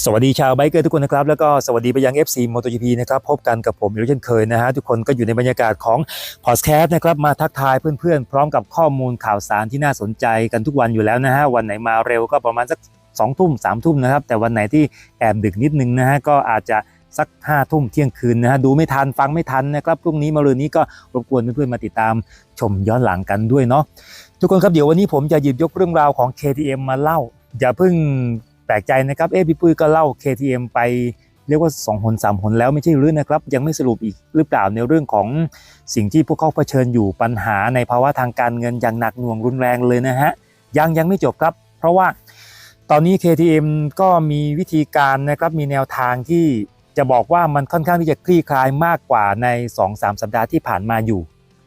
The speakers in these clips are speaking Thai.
สวัสดีชาวไบเกอร์ทุกคนนะครับ แล้วก็สวัสดีไปยัง FC MotoGP นะครับ พบกันกับผมอยู่เช่นเคยนะฮะ ทุกคนก็อยู่ในบรรยากาศของพอดแคสต์นะครับ มาทักทายเพื่อนๆ พร้อมกับข้อมูลข่าวสารที่น่าสนใจกันทุกวันอยู่แล้วนะฮะ วันไหนมาเร็วก็ประมาณสัก2องทุ่มสามทุ่มนะครับ แต่วันไหนที่แอบดึกนิดนึงนะฮะ ก็อาจจะสัก5้าทุ่มเที่ยงคืนนะฮะ ดูไม่ทันฟังไม่ทันนะครับพรุ่งนี้มารืนนี้ก็รบกวนเพื่อนๆมาติดตามชมย้อนหลังกันด้วยเนาะทุกคนครับเดี๋ยววันนี้ผมจะหยิบยกเรื่องราวของ KTM มาเล่าอย่าเพิ่ง แปลกใจนะครับ เอ๊ะพี่ปุ้ยก็เล่า KTM ไปเรียกว่า 2 หน 3 หนแล้วไม่ใช่หรือนะครับ ยังไม่สรุปอีกหรือเปล่าในเรื่องของสิ่งที่พวกเขาเผชิญอยู่ปัญหาในภาวะทางการเงินอย่างหนักหน่วงรุนแรงเลยนะฮะ ยังยังไม่จบครับ เพราะว่าตอนนี้ KTM ก็มีวิธีการนะครับมีแนวทางที่จะบอกว่ามันค่อนข้างที่จะคลี่คลายมากกว่าใน 2-3 สัปดาห์ที่ผ่านมาอยู่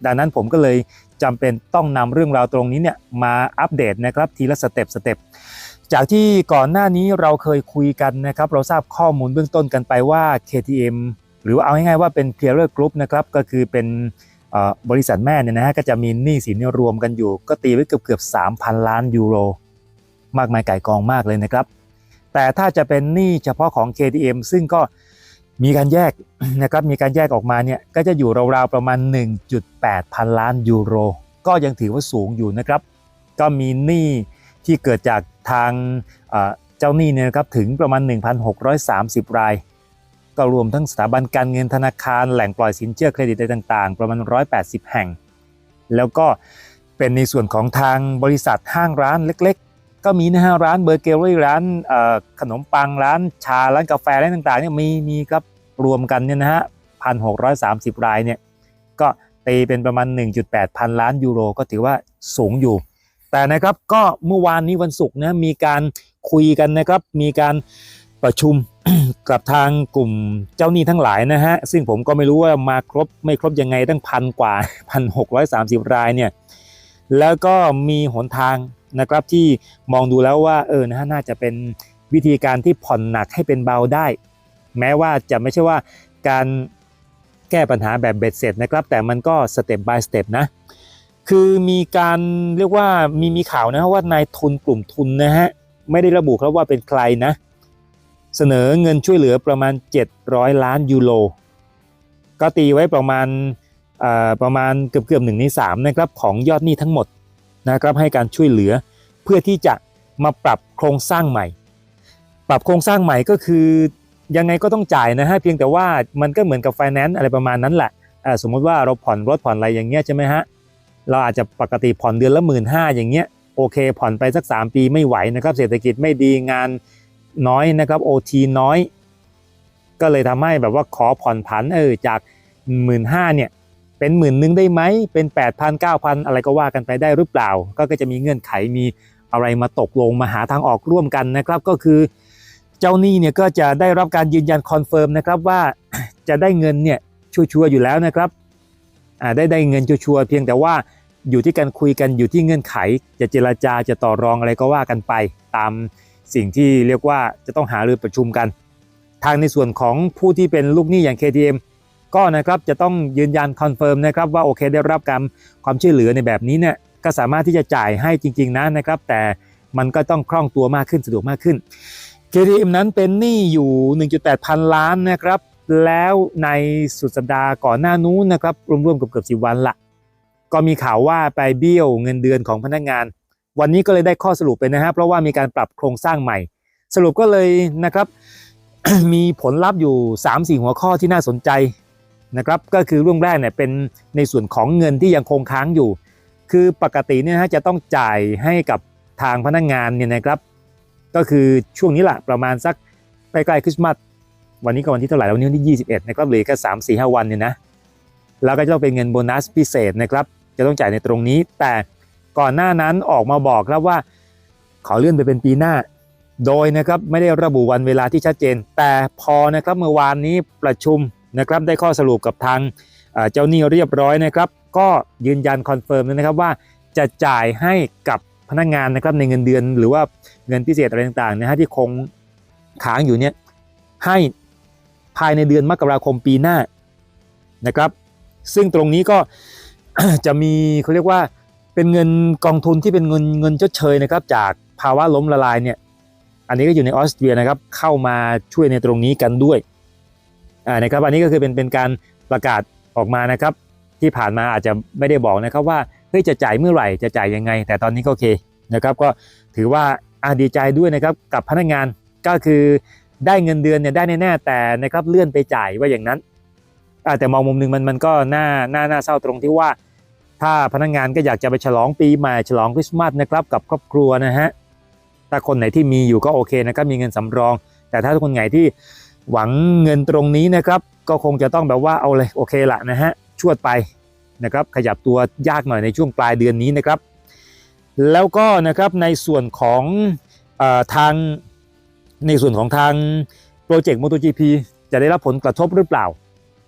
ดังนั้นผมก็เลยจำเป็นต้องนำเรื่องราวตรงนี้เนี่ยมาอัปเดตนะครับทีละสเต็ปสเต็ป จากที่ก่อนหน้านี้เราเคยคุยกันนะครับ เราทราบข้อมูลเบื้องต้นกันไปว่า KTM หรือว่าเอาง่ายๆว่าเป็น p e e r Group นะครับ ก็คือเป็นบริษัทแม่เนี่ยนะฮะก็จะมีหนี้สินรวมกันอยู่ ก็ตีไว้เกือบเกือบ3,000 ล้านยูโร มากมายไก่กองมากเลยนะครับ แต่ถ้าจะเป็นหนี้เฉพาะของ KTM ซึ่งก็มีการแยกนะครับ มีการแยกออกมาเนี่ย ก็จะอยู่ราวๆประมาณ 1.8 พันล้านยูโร ก็ยังถือว่าสูงอยู่นะครับ ก็มีหนี้ที่เกิดจาก ทางเจ้าหนี้เนี่ยครับถึงประมาณ 1,630 ราย ก็รวมทั้งสถาบันการเงินธนาคารแหล่งปล่อยสินเชื่อเครดิตอะไรต่างๆ ประมาณ 180 แห่ง แล้วก็เป็นในส่วนของทางบริษัทห้างร้านเล็กๆ ก็มีนะฮะร้านเบอร์เกอรี่ร้านขนมปังร้านชาร้านกาแฟอะไรต่างๆเนี่ยมีมีครับรวมกันเนี่ยนะฮะพันหกร้อยสามสิบรายเนี่ยก็ตีเป็นประมาณ 1.8 พันล้านยูโร ก็ถือว่าสูงอยู่ แต่นะครับก็เมื่อวานนี้วันศุกร์นะมีการคุยกันนะครับ มีการประชุมกับทางกลุ่มเจ้าหนี้ทั้งหลายนะฮะซึ่งผมก็ไม่รู้ว่ามาครบไม่ครบยังไงตั้งพันกว่าพันหกร้อยสามสิบรายเนี่ยแล้วก็มีหนทางนะครับที่มองดูแล้วว่าเออนะฮะน่าจะเป็นวิธีการที่ผ่อนหนักให้เป็นเบาได้ แม้ว่าจะไม่ใช่ว่าการแก้ปัญหาแบบเบ็ดเสร็จนะครับ แต่มันก็สเต็ป by สเต็ปนะ คือมีการเรียกว่ามีมีข่าวนะว่านายทุนกลุ่มทุนนะฮะไม่ได้ระบุครับว่าเป็นใครนะ เสนอเงินช่วยเหลือประมาณ 700 ล้านยูโรก็ตีไว้ประมาณอ่อประมาณเกือบเกือบหนึ่งในสามนะครับของยอดหนี้ทั้งหมดนะครับให้การช่วยเหลือเพื่อที่จะมาปรับโครงสร้างใหม่ ปรับโครงสร้างใหม่ก็คือยังไงก็ต้องจ่ายนะฮะเพียงแต่ว่ามันก็เหมือนกับไฟแนนซ์อะไรประมาณนั้นแหละสมมติว่าเราผ่อนรถผ่อนอะไรอย่างเงี้ยใช่ไหมฮะ เราอาจจะปกติผ่อนเดือนละหมื่นห้าอย่างเงี้ยโอเค ผ่อนไปสัก 3 ปีไม่ไหวนะครับ เศรษฐกิจไม่ดีงานน้อยนะครับโอทีน้อย ก็เลยทำให้แบบว่าขอผ่อนผันเออจากหมื่นห้าเนี่ยเป็นหมื่นหนึ่งได้ไหมเป็น 8 0 0 0 9 0 0 อะไรก็ว่ากันไปได้หรือเปล่า ก็จะมีเงื่อนไขมีอะไรมาตกลงมาหาทางออกร่วมกันนะครับ ก็คือเจ้าหนี้เนี่ยก็จะได้รับการยืนยันคอนเฟิร์มนะครับว่าจะได้เงินเนี่ยชัวร์ๆอยู่แล้วนะครับ ได้ได้เงินชัวร์เพียงแต่ว่าอยู่ที่การคุยกันอยู่ที่เงื่อนไข จะเจรจาจะต่อรองอะไรก็ว่ากันไป ตามสิ่งที่เรียกว่าจะต้องหารือประชุมกัน ทางในส่วนของผู้ที่เป็นลูกหนี้อย่าง KTM ก็นะครับจะต้องยืนยันคอนเฟิร์มนะครับว่าโอเคได้รับการความช่วยเหลือในแบบนี้เนี่ยก็สามารถที่จะจ่ายให้จริง ๆนะนะครับ แต่มันก็ต้องคล่องตัวมากขึ้นสะดวกมากขึ้น KTM นั้นเป็นหนี้อยู่ 1.8 พันล้านนะครับ แล้วในสุดสัปดาห์ก่อนหน้านู้นนะครับรวมๆกับเกือบสิบวันละก็มีข่าวว่าไปเบี้ยวเงินเดือนของพนักงาน วันนี้ก็เลยได้ข้อสรุปไปนะฮะเพราะว่ามีการปรับโครงสร้างใหม่ สรุปก็เลยนะครับมีผลลัพธ์อยู่ 3-4 หัวข้อที่น่าสนใจนะครับก็คือเรื่องแรกเนี่ยเป็นในส่วนของเงินที่ยังคงค้างอยู่ คือปกติเนี่ยฮะจะต้องจ่ายให้กับทางพนักงานเนี่ยนะครับ ก็คือช่วงนี้แหละประมาณสักใกล้ๆคริสต์มาส วันนี้ก็วันที่เท่าไหร่แล้ววันนี้วันที่ 21นะครับเหลือแค่สามสี่ห้าวันเนี่ยนะแล้วก็จะต้องเป็นเงินโบนัสพิเศษนะครับจะต้องจ่ายในตรงนี้ แต่ก่อนหน้านั้นออกมาบอกครับว่า ขอเลื่อนไปเป็นปีหน้า โดยนะครับไม่ได้ระบุวันเวลาที่ชัดเจน แต่พอนะครับเมื่อวานนี้ประชุมนะครับได้ข้อสรุปกับทางเจ้าหนี้เรียบร้อยนะครับ ก็ยืนยันคอนเฟิร์มนะครับว่าจะจ่ายให้กับพนักงานนะครับในเงินเดือนหรือว่าเงินพิเศษอะไรต่างๆนะฮะที่คงค้างอยู่เนี่ยให้ ภายในเดือนมกราคมปีหน้านะครับ ซึ่งตรงนี้ก็จะมีเขาเรียกว่าเป็นเงินกองทุนที่เป็นเงินเงินชดเชยนะครับ จากภาวะล้มละลายเนี่ยอันนี้ก็อยู่ในออสเตรียนะครับเข้ามาช่วยในตรงนี้กันด้วยอ่านะครับอันนี้ก็คือเป็นเป็นการประกาศออกมานะครับ ที่ผ่านมาอาจจะไม่ได้บอกนะครับว่าเฮ้ยจะจ่ายเมื่อไหร่จะจ่ายยังไง แต่ตอนนี้ก็โอเคนะครับ ก็ถือว่าอาดีใจด้วยนะครับกับพนักงานก็คือ ได้เงินเดือนเนี่ยได้แน่ๆแต่นะครับเลื่อนไปจ่ายว่าอย่างนั้นแต่มองมุมหนึ่งมันมันก็น่าน่าน่าเศร้าตรงที่ว่า ถ้าพนักงานก็อยากจะไปฉลองปีใหม่ฉลองคริสต์มาสนะครับกับครอบครัวนะฮะถ้าคนไหนที่มีอยู่ก็โอเคนะครับมีเงินสำรอง แต่ถ้าคนไหนที่หวังเงินตรงนี้นะครับ ก็คงจะต้องแบบว่าเอาเลยโอเคละนะฮะชวดไปนะครับขยับตัวยากหน่อยในช่วงปลายเดือนนี้นะครับ แล้วก็นะครับในส่วนของอทาง ในส่วนของทางโปรเจกต์ MotoGP จะได้รับผลกระทบหรือเปล่า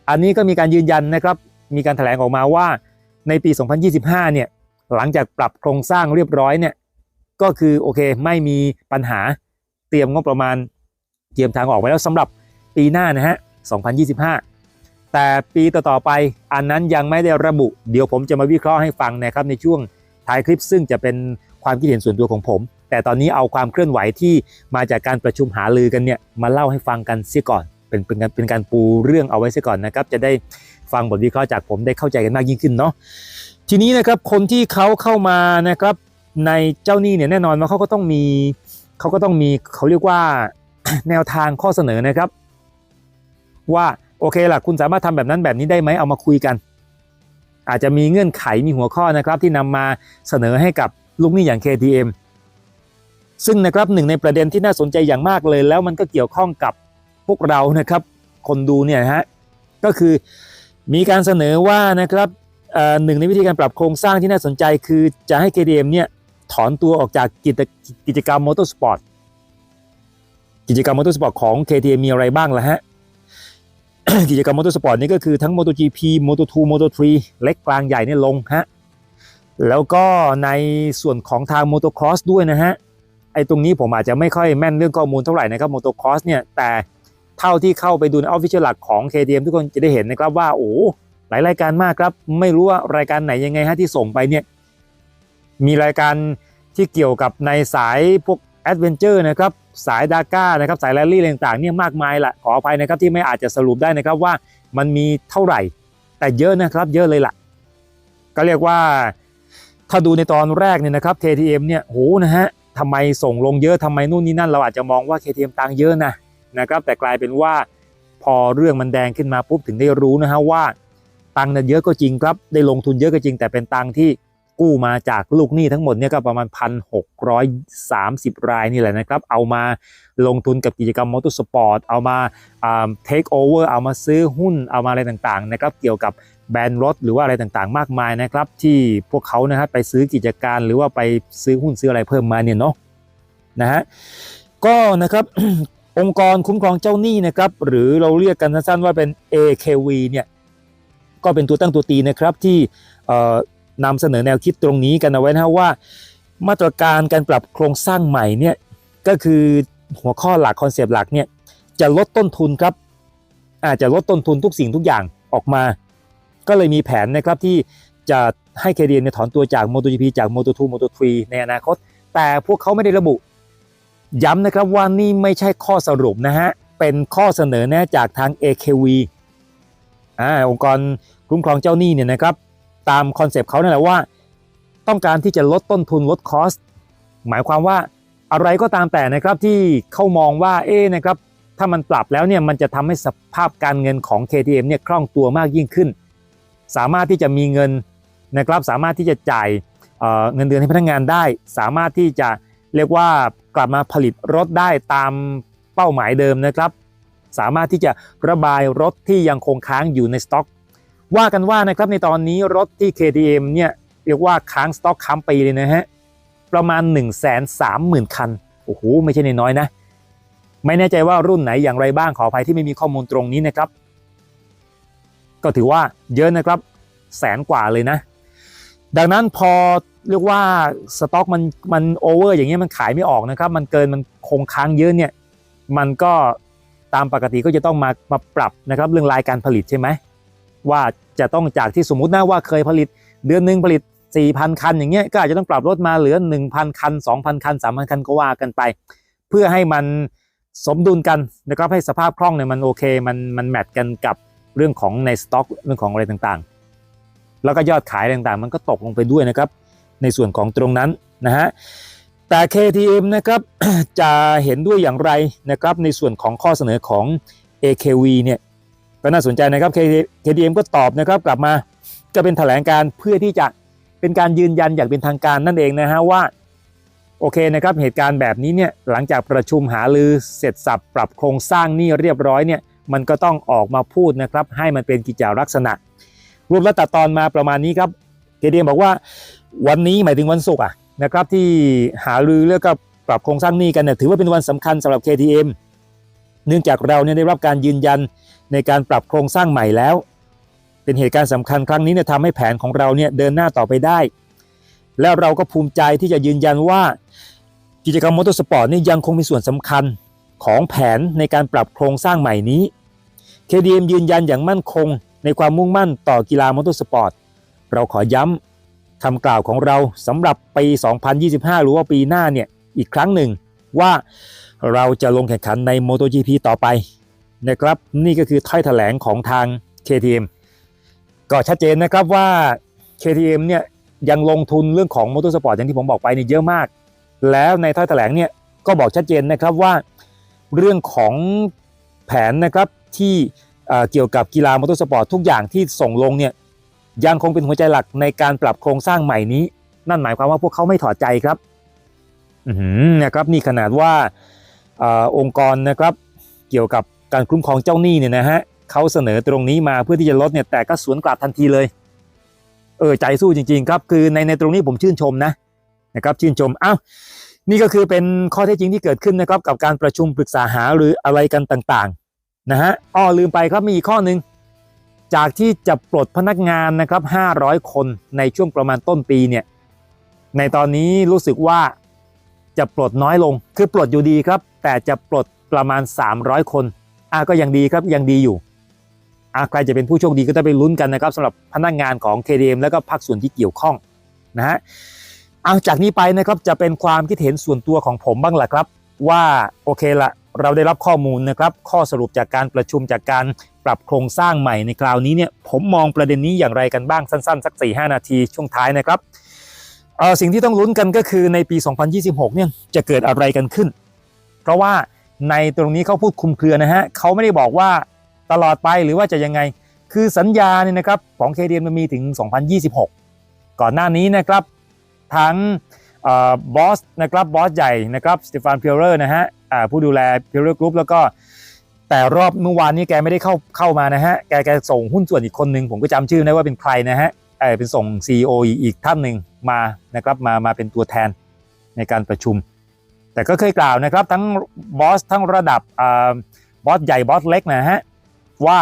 อันนี้ก็มีการยืนยันนะครับ มีการแถลงออกมาว่าในปี 2025 เนี่ย หลังจากปรับโครงสร้างเรียบร้อยเนี่ย ก็คือโอเคไม่มีปัญหาเตรียมงบประมาณเตรียมทางออกไว้แล้วสำหรับปีหน้านะฮะ 2025 แต่ปีต่อๆไปอันนั้นยังไม่ได้ระบุ เดี๋ยวผมจะมาวิเคราะห์ให้ฟังนะครับในช่วงท้ายคลิปซึ่งจะเป็น ความคิดเห็นส่วนตัวของผม แต่ตอนนี้เอาความเคลื่อนไหวที่มาจากการประชุมหาลือกันเนี่ยมาเล่าให้ฟังกันเสียก่อน เป็นเป็นการเป็นการปูเรื่องเอาไว้เสียก่อนนะครับ จะได้ฟังบทวิเคราะห์จากผมได้เข้าใจกันมากยิ่งขึ้นเนาะทีนี้นะครับคนที่เขาเข้ามานะครับในเจ้าหนี้เนี่ยแน่นอนว่าเขาก็ต้องมีเขาก็ต้องมีเขาเรียกว่าแนวทางข้อเสนอนะครับ ว่าโอเคล่ะคุณสามารถทำแบบนั้นแบบนี้ได้ไหมเอามาคุยกัน อาจจะมีเงื่อนไขมีหัวข้อนะครับที่นำมาเสนอให้กับ ลูกหนี้อย่าง KTM ซึ่งนะครับหนึ่งในประเด็นที่น่าสนใจอย่างมากเลย แล้วมันก็เกี่ยวข้องกับพวกเรานะครับ คนดูเนี่ยฮะก็คือมีการเสนอว่านะครับหนึ่งในวิธีการปรับโครงสร้างที่น่าสนใจคือจะให้ KTM เนี่ยถอนตัวออกจากกิจกิจกรรมมอเตอร์สปอร์ตกิจกรรมมอเตอร์สปอร์ตของ KTM มีอะไรบ้างล่ะฮะกิจกรรมมอเตอร์สปอร์ตนี่ก็คือทั้ง MotoGP Moto2 Moto3 เล็กกลางใหญ่เนี่ยลงฮะ แล้วก็ในส่วนของทาง Motocross ด้วยนะฮะไอ้ตรงนี้ผมอาจจะไม่ค่อยแม่นเรื่องข้อมูลเท่าไหร่นะครับ Motocross เนี่ยแต่เท่าที่เข้าไปดูในออฟฟิเชียลหลักของ KTM ทุกคนจะได้เห็นนะครับว่าโอ้หลายรายการมากครับ ไม่รู้ว่ารายการไหนยังไงฮะที่ส่งไปเนี่ยมีรายการที่เกี่ยวกับในสายพวกแอดเวนเจอร์นะครับสายดาก้านะครับสายแรลลี่ต่างๆเนี่ยมากมายละขออภัยนะครับที่ไม่อาจจะสรุปได้นะครับว่ามันมีเท่าไหร่ แต่เยอะนะครับเยอะเลยล่ะ ก็เรียกว่า ถ้าดูในตอนแรกเนี่ยนะครับ KTM เนี่ยโหนะฮะทำไมส่งลงเยอะทำไมนู่นนี่นั่นเราอาจจะมองว่า KTM ตังค์เยอะนะนะครับ แต่กลายเป็นว่าพอเรื่องมันแดงขึ้นมาปุ๊บถึงได้รู้นะฮะว่า ตังค์เนี่ยเยอะก็จริงครับ ได้ลงทุนเยอะก็จริง แต่เป็นตังค์ที่กู้มาจากลูกหนี้ทั้งหมดเนี่ยก็ประมาณ 1,630 รายนี่แหละนะครับ เอามาลงทุนกับกิจกรรมมอเตอร์สปอร์ตเอามาเทคโอเวอร์เอามาซื้อหุ้นเอามาอะไรต่างๆนะครับเกี่ยวกับ แบรนด์รถหรือว่าอะไรต่างๆ มากมายนะครับ ที่พวกเขานะครับไปซื้อกิจการหรือว่าไปซื้อหุ้นซื้ออะไรเพิ่มมาเนี่ยเนาะนะฮะก็นะครับองค์กรคุ้มครองเจ้าหนี้นะครับหรือเราเรียกกันสั้นๆว่าเป็น AKV เนี่ยก็เป็นตัวตั้งตัวตีนะครับที่นำเสนอแนวคิดตรงนี้กันเอาไว้นะว่า มาตรการการปรับโครงสร้างใหม่เนี่ยก็คือหัวข้อหลักคอนเซปต์หลักเนี่ยจะลดต้นทุนครับอาจจะลดต้นทุนทุกสิ่งทุกอย่างออกมา ก็เลยมีแผนนะครับที่จะให้เคเดียนเนี่ยถอนตัวจาก MotoGP จาก Moto2 Moto3 ในอนาคต แต่พวกเขาไม่ได้ระบุ ย้ำนะครับว่านี่ไม่ใช่ข้อสรุปนะฮะ เป็นข้อเสนอแนะจากทาง AKV อ่าองค์กรคุ้มครองเจ้าหนี้เนี่ยนะครับ ตามคอนเซปต์เขานั่นแหละว่า ต้องการที่จะลดต้นทุนลดคอสหมายความว่าอะไรก็ตามแต่นะครับที่เขามองว่าเอ๊นะครับถ้ามันปรับแล้วเนี่ยมันจะทำให้สภาพการเงินของ KTM เนี่ยคล่องตัวมากยิ่งขึ้น สามารถที่จะมีเงินนะครับสามารถที่จะจ่ายเเงินเดือนให้พนักงานได้ สามารถที่จะเรียกว่ากลับมาผลิตรถได้ตามเป้าหมายเดิมนะครับ สามารถที่จะระบายรถที่ยังคงค้างอยู่ในสต็อก ว่ากันว่านะครับในตอนนี้รถที่ KTM เนี่ยเรียกว่าค้างสต็อกค้างปีเลยนะฮะประมาณ 1 3 0 0 0 0 คันโอ้โหไม่ใช่น้อยนะ ไม่แน่ใจว่ารุ่นไหนอย่างไรบ้างขออภัยที่ไม่มีข้อมูลตรงนี้นะครับ ก็ถือว่าเยอะนะครับแสนกว่าเลยนะ ดังนั้นพอเรียกว่าสต็อกมันมันโอเวอร์อย่างเงี้ยมันขายไม่ออกนะครับ มันเกินมันคงค้างเยอะเนี่ยมันก็ตามปกติก็จะต้องมามาปรับนะครับเรื่องรายการผลิตใช่ไหมว่าจะต้องจากที่สมมุตินะว่าเคยผลิตเดือนหนึ่งผลิต 4,000 คันอย่างเงี้ยก็อาจจะต้องปรับลดมาเหลือ 1,000 คัน 2,000 คัน 3,000 คันก็ว่ากันไป เพื่อให้มันสมดุลกันนะครับให้สภาพคล่องเนี่ยมันโอเค มันมันแมทกันกับ เรื่องของในสต็อกเรื่องของอะไรต่างๆ แล้วก็ยอดขายต่างๆ มันก็ตกลงไปด้วยนะครับ ในส่วนของตรงนั้นนะฮะแต่ KTM นะครับจะเห็นด้วยอย่างไรนะครับในส่วนของข้อเสนอของ AKV เนี่ยก็น่าสนใจนะครับ KTM ก็ตอบนะครับกลับมาก็เป็นแถลงการเพื่อที่จะเป็นการยืนยันอย่างเป็นทางการนั่นเองนะฮะว่าโอเคนะครับเหตุการณ์แบบนี้เนี่ยหลังจากประชุมหารือเสร็จสับปรับโครงสร้างนี้เรียบร้อยเนี่ย มันก็ต้องออกมาพูดนะครับ ให้มันเป็นกิจจาลักษณะ รวมและตัดตอนมาประมาณนี้ครับ KTM บอกว่าวันนี้หมายถึงวันศุกร์อะนะครับที่หารือเรื่องกับปรับโครงสร้างหนี้กันเนี่ยถือว่าเป็นวันสำคัญสำหรับ KTM เนื่องจากเราเนี่ยได้รับการยืนยันในการปรับโครงสร้างใหม่แล้ว เป็นเหตุการณ์สำคัญครั้งนี้เนี่ยทำให้แผนของเราเนี่ยเดินหน้าต่อไปได้ แล้วเราก็ภูมิใจที่จะยืนยันว่ากิจกรรมมอเตอร์สปอร์ตนี่ยังคงมีส่วนสำคัญของแผนในการปรับโครงสร้างใหม่นี้ KDM ยืนยันอย่างมั่นคง ในความมุ่งมั่นต่อกีฬามอเตอร์สปอร์ต เราขอย้ำคำกล่าวของเราสำหรับปี 2025 หรือว่าปีหน้าเนี่ยอีกครั้งหนึ่งว่าเราจะลงแข่งขันใน MotoGP ต่อไปนะครับนี่ก็คือถ้อยแถลงของทาง KTM ก็ชัดเจนนะครับว่า KTM เนี่ยยังลงทุนเรื่องของมอเตอร์สปอร์ตอย่างที่ผมบอกไปเนี่ยเยอะมาก แล้วในถ้อยแถลงเนี่ยก็บอกชัดเจนนะครับว่า เรื่องของ แผนนะครับที่เกี่ยวกับกีฬามอเตอร์สปอร์ตทุกอย่างที่ส่งลงเนี่ยยังคงเป็นหัวใจหลักในการปรับโครงสร้างใหม่นี้ นั่นหมายความว่าพวกเขาไม่ถอดใจครับนะครับนี่ขนาดว่าออองค์กรนะครับเกี่ยวกับการคุ้มครองเจ้าหนี้เนี่ยนะฮะเขาเสนอตรงนี้มาเพื่อที่จะลดเนี่ยแต่ก็สวนกลับทันทีเลย เออใจสู้จริง ๆ ครับ คือในในตรงนี้ผมชื่นชมนะนะครับชื่นชมอ้าว นี่ก็คือเป็นข้อเท็จจริงที่เกิดขึ้นนะครับกับการประชุมปรึกษาหาหรืออะไรกันต่างๆนะฮะอ้อลืมไปครับมีอีกข้อหนึ่งจากที่จะปลดพนักงานนะครับ 500 คนในช่วงประมาณต้นปีเนี่ยในตอนนี้รู้สึกว่าจะปลดน้อยลง คือปลดอยู่ดีครับ แต่จะปลดประมาณ 300 คนอะก็ยังดีครับยังดีอยู่อะใครจะเป็นผู้โชคดีก็ต้องไปลุ้นกันนะครับสำหรับพนักงานของ KDM แล้วก็ภาคส่วนที่เกี่ยวข้องนะฮะ เอาจากนี้ไปนะครับจะเป็นความคิดเห็นส่วนตัวของผมบ้างแหละครับ ว่าโอเคละเราได้รับข้อมูลนะครับ ข้อสรุปจากการประชุมจากการปรับโครงสร้างใหม่ในคราวนี้เนี่ยผมมองประเด็นนี้อย่างไรกันบ้างสั้นๆ สัก 4-5 นาทีช่วงท้ายนะครับสิ่งที่ต้องลุ้นกันก็คือในปี 2026 เนี่ยจะเกิดอะไรกันขึ้น เพราะว่าในตรงนี้เขาพูดคุมเครือนะฮะเขาไม่ได้บอกว่าตลอดไปหรือว่าจะยังไง คือสัญญาเนี่ยนะครับของ KDM มันมีถึง 2026 ก่อนหน้านี้นะครับ ทั้งบอสนะครับบอสใหญ่นะครับสเตฟานเพียร์เลอร์นะฮะผู้ดูแลเพียร์เลอร์กรุ๊ปแล้วก็แต่รอบเมื่อวานนี้แกไม่ได้เข้าเข้ามานะฮะ แกแกส่งหุ้นส่วนอีกคนหนึ่งผมก็จำชื่อได้ว่าเป็นใครนะฮะเออเป็นส่ง CEO อีกอีกท่านหนึ่งมานะครับมามาเป็นตัวแทนในการประชุม แต่ก็เคยกล่าวนะครับทั้งบอสทั้งระดับอบอสใหญ่บอสเล็กนะฮะ ว่า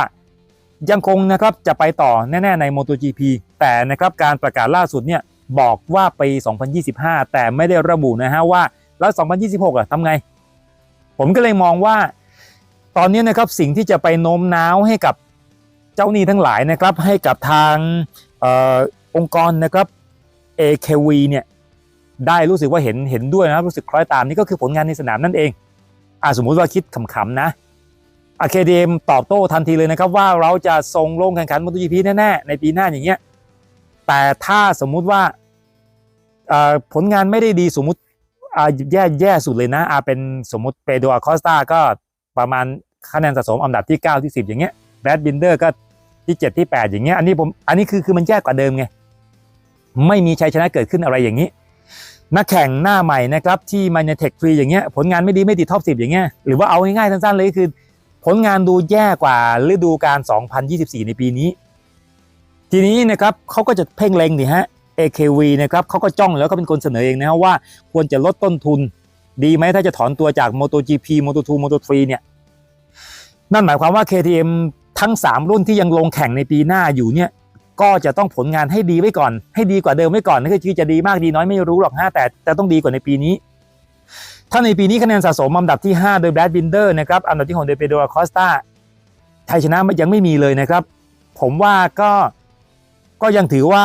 ยังคงนะครับจะไปต่อแน่ ๆ ใน MotoGP แต่นะครับการประกาศล่าสุดเนี่ย บอกว่าปี 2025 แต่ไม่ได้ระบุนะฮะว่าแล้ว 2026อะทำไง ผมก็เลยมองว่า ตอนนี้นะครับสิ่งที่จะไปโน้มน้าวให้กับเจ้าหนี้ทั้งหลายนะครับ ให้กับทางออองค์กรนะครับ AKV เนี่ยได้รู้สึกว่าเห็นเห็นด้วยนะครับรู้สึกคล้อยตามนี่ก็คือผลงานในสนามนั่นเองอ่าสมมุติว่าคิดขำๆนะอาเคเดมตอบโต้ทันทีเลยนะครับว่าเราจะส่งลงแข่งขันมอเตอร์จีพีแน่ๆในปีหน้าอย่างเงี้ย แต่ถ้าสมมุติว่าผลงานไม่ได้ดีสมมุติแย่แย่สุดเลยนะอาเป็นสมมุติเปโดอาคอสตาก็ประมาณคะแนนสะสมอันดับที่ 9 ที่ 10 อย่างเงี้ยแบดบินเดอร์ก็ที่ 7 ที่ 8 อย่างเงี้ยอันนี้ผมอันนี้คือคือมันแย่กว่าเดิมไง ไม่มีชัยชนะเกิดขึ้นอะไรอย่างนี้ นักแข่งหน้าใหม่นะครับที่มาในเทคฟรีอย่างเงี้ยผลงานไม่ดีไม่ติดท็อป10 อย่างเงี้ยหรือว่าเอาง่ายๆสั้นๆเลยคือ ผลงานดูแย่กว่าฤดูกาล2024 ในปีนี้ ทีนี้นะครับเขาก็จะเพ่งเล็งดิฮะ AKV นะครับเขาก็จ้องแล้วก็เป็นคนเสนอเองนะฮะว่าควรจะลดต้นทุน ดีไหมถ้าจะถอนตัวจาก MotoGP Moto2 Moto3 เนี่ยนั่นหมายความว่า KTM ทั้ง 3 รุ่นที่ยังลงแข่งในปีหน้าอยู่เนี่ยก็จะต้องผลงานให้ดีไว้ก่อน ให้ดีกว่าเดิมไว้ก่อนนั่นคือจะดีมากดีน้อยไม่รู้หรอกฮะแต่แต่ต้องดีกว่าในปีนี้ ถ้าในปีนี้คะแนนสะสมอันดับที่ 5 โดยแบรดบินเดอร์นะครับอันดับที่6โดยเปโดรคอสตาชัยชนะยังไม่มีเลยนะครับ ผมว่าก็ ก็ยังถือว่า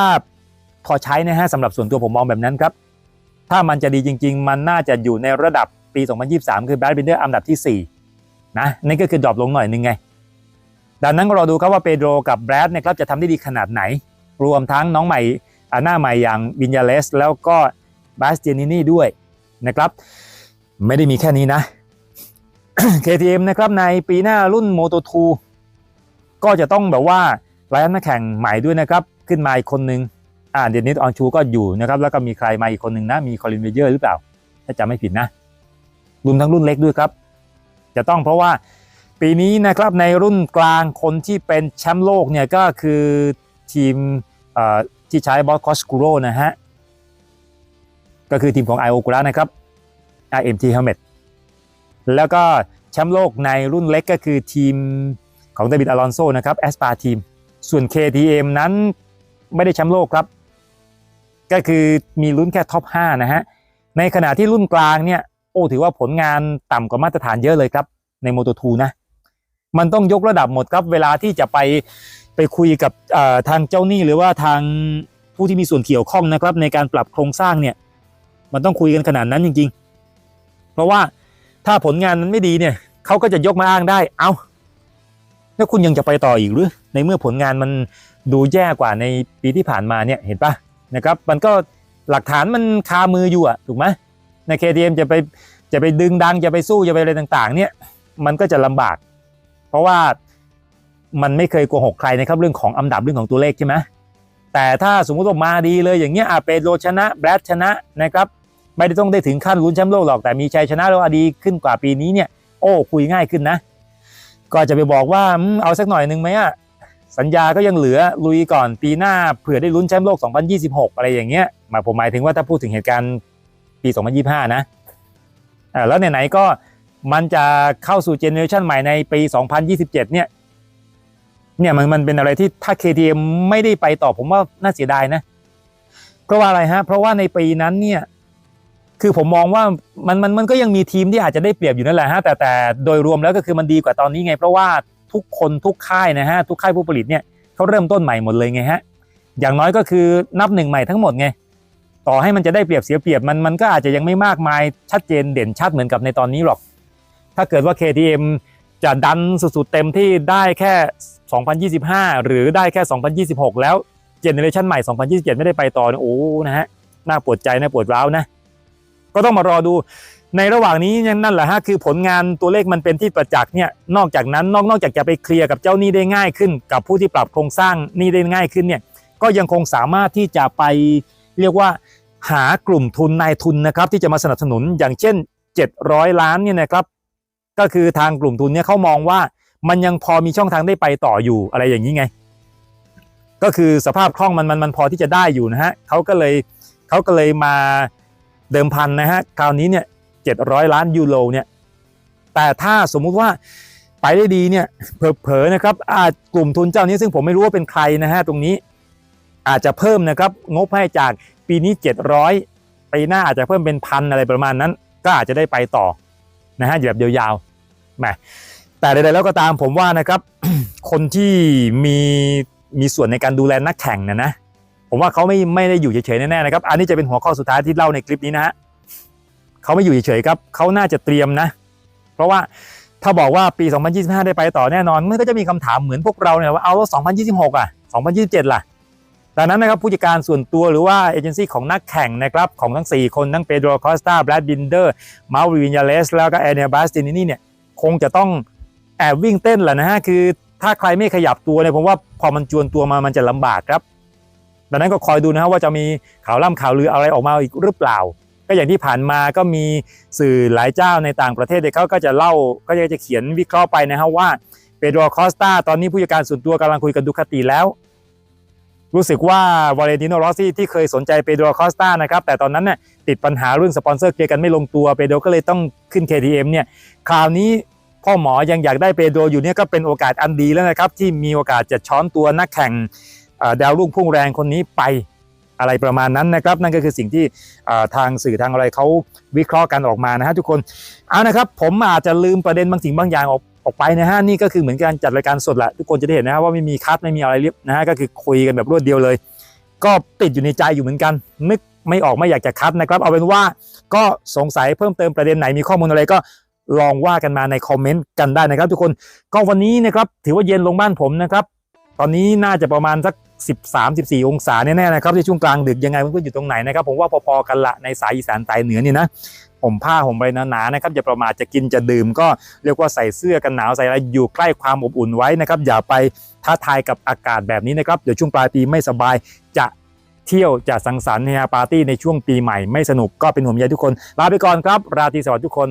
พอใช้นะฮะสำหรับส่วนตัวผมมองแบบนั้นครับ ถ้ามันจะดีจริง ๆ มันน่าจะอยู่ในระดับปี 2023 คือแบดบินเดอร์อันดับที่ 4 นะนั่นก็คือดรอปลงหน่อยนึงไง ดังนั้นก็รอดูครับว่าเปโดรกับแบรดเนี่ยครับจะทำได้ดีขนาดไหน รวมทั้งน้องใหม่อาหน้าใหม่อย่างบินยาเลสแล้วก็บาสเจนินี่ด้วยนะครับ ไม่ได้มีแค่นี้นะ KTM นะครับในปีหน้ารุ่น Moto2 ก็จะต้องแบบว่าไลน์นักแข่งใหม่ด้วยนะครับ ขึ้นมาอีกคนนึงอ่าเดนนิสออนชูก็อยู่นะครับแล้วก็มีใครมาอีกคนหนึ่งนะมีคอลินเวเยอร์หรือเปล่า ถ้าจำไม่ผิดนะรวมทั้งรุ่นเล็กด้วยครับ จะต้องเพราะว่าปีนี้นะครับในรุ่นกลางคนที่เป็นแชมป์โลกเนี่ยก็คือทีมที่ใช้บอสคอสคูโรนะฮะก็คือทีมของไอโอกุระนะครับ RMT Helmet แล้วก็แชมป์โลกในรุ่นเล็กก็คือทีมของเดวิดอลอนโซนะครับแอสปาทีม ส่วน KTM นั้น ไม่ได้แชมป์โลกครับ ก็คือมีลุ้นแค่ท็อป 5 นะฮะ ในขณะที่รุ่นกลางเนี่ย โอ้ถือว่าผลงานต่ำกว่ามาตรฐานเยอะเลยครับ ในโมโต2นะ มันต้องยกระดับหมดครับ เวลาที่จะไปไปคุยกับทางเจ้าหนี้หรือว่าทางผู้ที่มีส่วนเกี่ยวข้องนะครับ ในการปรับโครงสร้างเนี่ย มันต้องคุยกันขนาดนั้นจริง ๆ เพราะว่าถ้าผลงานมันไม่ดีเนี่ยเขาก็จะยกมาอ้างได้ เอา้าแล้วคุณยังจะไปต่ออีกหรือ ในเมื่อผลงานมัน ดูแย่กว่าในปีที่ผ่านมาเนี่ยเห็นปะนะครับมันก็หลักฐานมันคามืออยู่อะถูกไหมใน KTM จะไปจะไปดึงดังจะไปสู้จะไปอะไรต่างๆ เนี่ยมันก็จะลำบาก เพราะว่ามันไม่เคยโกหกใครนะครับเรื่องของอันดับเรื่องของตัวเลขใช่ไหมแต่ถ้าสมมุติว่ามาดีเลยอย่างเงี้ยอาเปโรชนะแบรดชนะนะครับไม่ได้ต้องได้ถึงขั้นลุ้นแชมป์โลกหรอกแต่มีชัยชนะแล้วดีขึ้นกว่าปีนี้เนี่ยโอ้คุยง่ายขึ้นนะ ก็จะไปบอกว่าเอาสักหน่อยหนึ่งไหมอะ สัญญาก็ยังเหลือลุยก่อนปีหน้าเผื่อได้ลุ้นแชมป์โลก 2026 อะไรอย่างเงี้ยหมายผมหมายถึงว่าถ้าพูดถึงเหตุการณ์ปี 2025 นะอ่าแล้วไหนๆก็มันจะเข้าสู่เจเนอเรชันใหม่ในปี 2027 เนี่ยเนี่ยมันมันเป็นอะไรที่ถ้า KTM ไม่ได้ไปต่อผมว่าน่าเสียดายนะ เพราะว่าอะไรฮะ เพราะว่าในปีนั้นเนี่ยคือผมมองว่ามันมันมันก็ยังมีทีมที่อาจจะได้เปรียบอยู่นั่นแหละฮะแต่แต่โดยรวมแล้วก็คือมันดีกว่าตอนนี้ไง เพราะว่า ทุกคนทุกค่ายนะฮะทุกค่ายผู้ผลิตเนี่ยเขาเริ่มต้นใหม่หมดเลยไงฮะอย่างน้อยก็คือนับหนึ่งใหม่ทั้งหมดไงต่อให้มันจะได้เปรียบเสียเปรียบมันมันก็อาจจะยังไม่มากมายชัดเจนเด่นชัดเหมือนกับในตอนนี้หรอก ถ้าเกิดว่า KTM จะดันสุดๆเต็มที่ได้แค่ 2025 หรือได้แค่ 2026 แล้วเจเนอเรชันใหม่ 2027 ไม่ได้ไปต่อโอ้นะฮะน่าปวดใจน่าปวดร้าวนะ ก็ต้องมารอดู ในระหว่างนี้นั่นแหละฮะคือผลงานตัวเลขมันเป็นที่ประจักษ์เนี่ยนอกจากนั้นนอกนอกจากจะไปเคลียร์กับเจ้าหนี้ได้ง่ายขึ้น กับผู้ที่ปรับโครงสร้างหนี้ได้ง่ายขึ้นเนี่ยก็ยังคงสามารถที่จะไปเรียกว่าหากลุ่มทุนนายทุนนะครับที่จะมาสนับสนุนอย่างเช่น 700 ล้านเนี่ยนะครับก็คือทางกลุ่มทุนเนี่ยเขามองว่ามันยังพอมีช่องทางได้ไปต่ออยู่อะไรอย่างนี้ไง ก็คือสภาพคล่องมันมันมันพอที่จะได้อยู่นะฮะเขาก็เลยเขาก็เลยมาเดิมพันนะฮะคราวนี้เนี่ย เจ็ดร้อยล้านยูโรเนี่ยแต่ถ้าสมมุติว่าไปได้ดีเนี่ยเผลอๆนะครับอาจกลุ่มทุนเจ้านี้ซึ่งผมไม่รู้ว่าเป็นใครนะฮะตรงนี้อาจจะเพิ่มนะครับงบให้จากปีนี้ 700ปีหน้าอาจจะเพิ่มเป็นพันอะไรประมาณนั้น ก็อาจจะได้ไปต่อนะฮะแบบยาวๆแหมแต่ใดๆแล้วก็ตามผมว่านะครับคนที่มีมีส่วนในการดูแลนักแข่งนะนะผมว่าเขาไม่ไม่ได้อยู่เฉยๆแน่ๆนะครับ อันนี้จะเป็นหัวข้อสุดท้ายที่เล่าในคลิปนี้นะฮะ เขาไม่อยู่เฉยๆครับเขาน่าจะเตรียมนะ เพราะว่าถ้าบอกว่าปี 2025 ได้ไปต่อแน่นอนมันก็จะมีคำถามเหมือนพวกเราเนี่ยว่าเอาแล้ว 2026 อะ 2027 ล่ะดังนั้นนะครับผู้จัดการส่วนตัวหรือว่าเอเจนซี่ของนักแข่งนะครับของทั้ง 4 คนทั้งเปโดรคอสตาแบรดบินเดอร์มาวินยาเลสแล้วก็แอนเนบาสตินินี่เนี่ยคงจะต้องแอบวิ่งเต้นแหละนะฮะคือถ้าใครไม่ขยับตัวเนี่ยผมว่าพอมันจวนตัวมามันจะลำบากครับ ดังนั้นก็คอยดูนะครับว่าจะมีข่าวล่ำข่าวลืออะไรออกมาอีกหรือเปล่า ก็อย่างที่ผ่านมาก็มีสื่อหลายเจ้าในต่างประเทศเนี่ยเขาก็จะเล่าก็จะเขียนวิเคราะห์ไปนะครับว่าเปโดรคอสตาตอนนี้ผู้จัดการส่วนตัวกำลังคุยกับดูคาติแล้ว รู้สึกว่าวาเลนติโนรอสซี่ที่เคยสนใจเปโดรคอสตานะครับแต่ตอนนั้นเนี่ยติดปัญหาเรื่องสปอนเซอร์เคลียร์กันไม่ลงตัวเปโดรก็เลยต้องขึ้น KTM เนี่ยคราวนี้พ่อหมอยังอยากได้เปโดรอยู่เนี่ยก็เป็นโอกาสอันดีแล้วนะครับที่มีโอกาสจะช้อนตัวนักแข่งดาวรุ่งพุ่งแรงคนนี้ไป อะไรประมาณนั้นนะครับ นั่นก็คือสิ่งที่ทางสื่อทางอะไรเขาวิเคราะห์กันออกมานะฮะทุกคนเอานะครับ ผมอาจจะลืมประเด็นบางสิ่งบางอย่างออกออกไปนะฮะนี่ก็คือเหมือนการจัดรายการสดแหละทุกคนจะได้เห็นนะฮะว่าไม่มีคัดไม่มีอะไรเรียบนะฮะก็คือคุยกันแบบรวดเดียวเลย ก็ติดอยู่ในใจอยู่เหมือนกันนึกไม่ออกไม่อยากจะคัดนะครับ เอาเป็นว่าก็สงสัยเพิ่มเติมประเด็นไหนมีข้อมูลอะไรก็ลองว่ากันมาในคอมเมนต์กันได้นะครับ ทุกคนก็วันนี้นะครับถือว่าเย็นลงบ้านผมนะครับ ตอนนี้น่าจะประมาณสัก 13 14 องศาแน่ๆนะครับในช่วงกลางดึกยังไงเพื่อนๆอยู่ตรงไหนนะครับผมว่าพอๆกันละในสายอีสานใต้เหนือนี่นะผมผ้าห่มไปหนาๆนะครับอย่าประมาทจะกินจะดื่มก็เรียกว่าใส่เสื้อกันหนาวใส่อะไรอยู่ใกล้ความอบอุ่นไว้นะครับอย่าไปท้าทายกับอากาศแบบนี้นะครับเดี๋ยวช่วงปลายปีไม่สบายจะเที่ยวจะสังสรรค์เฮฮาปาร์ตี้ในช่วงปีใหม่ไม่สนุกก็เป็นห่วงใยทุกคนลาไปก่อนครับ ราตรีสวัสดิ์ทุกคน